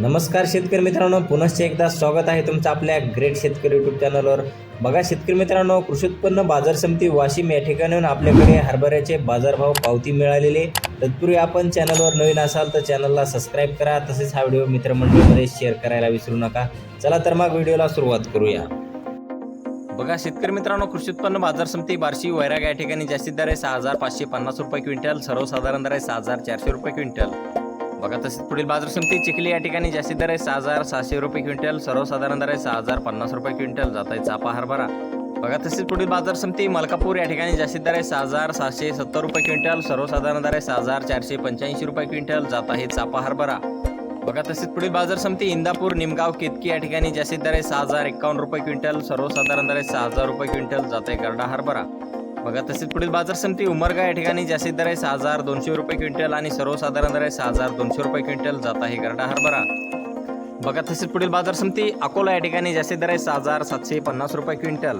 नमस्कार शेतकरी मित्रांनो पुनश्च एकदा स्वागत आहे तुमचं आपल्या ग्रेट शेतकरी यूट्यूब चॅनलवर बघा शेतकरी मित्रांनो कृषी उत्पन्न बाजार समिती वाशिम या ठिकाणाहून आपल्याकडे हरभऱ्याचे बाजारभाव पावती मिळालेले तत्पूर्वी आपण चॅनलवर नवीन असाल तर चॅनलला सबस्क्राईब करा तसेच हा व्हिडिओ मित्रमंडळीमध्ये शेअर करायला विसरू नका. चला तर मग व्हिडिओला सुरुवात करूया. बघा शेतकरी मित्रांनो कृषी उत्पन्न बाजार समिती बार्शी वैराग या ठिकाणी जास्तीत दर आहे सहा हजार पाचशे पन्नास रुपये क्विंटल सर्वसाधारण दर आहे सहा हजार चारशे रुपये क्विंटल. बघा तसेच पुढील बाजार समिती चिखली या ठिकाणी जास्तीत दर आहे सहा हजार सहाशे रुपये क्विंटल सर्वसाधारण दर आहे सहा हजार पन्नास रुपये क्विंटल जात आहे चापा हरभरा. बघा तसेच पुढील बाजार समिती मलकापूर या ठिकाणी जास्तीत दर आहे सहा हजार सहाशे सत्तर रुपये क्विंटल सर्वसाधारण दर आहे सहा हजार चारशे पंच्याऐंशी रुपये क्विंटल जात आहे चापा हरभरा. बघा तसेच पुढील बाजार समिती इंदापूर निमगाव केतकी या ठिकाणी जास्तीत दर आहे सहा हजार एकावन्न रुपये क्विंटल सर्वसाधारण दर आहे सहा हजार रुपये क्विंटल जात आहे करडा हरभरा. बघा तसेच पुढील बाजार समिती उमरगा या ठिकाणी जास्तीत दर आहे सहा हजार दोनशे रुपये क्विंटल आणि सर्वसाधारण दर आहे सहा हजार दोनशे रुपये क्विंटल जात आहे करडा हरभरा. बघा तसेच पुढील बाजार समिती अकोला या ठिकाणी जास्तीत दर आहे सहा हजार सातशे पन्नास रुपये क्विंटल.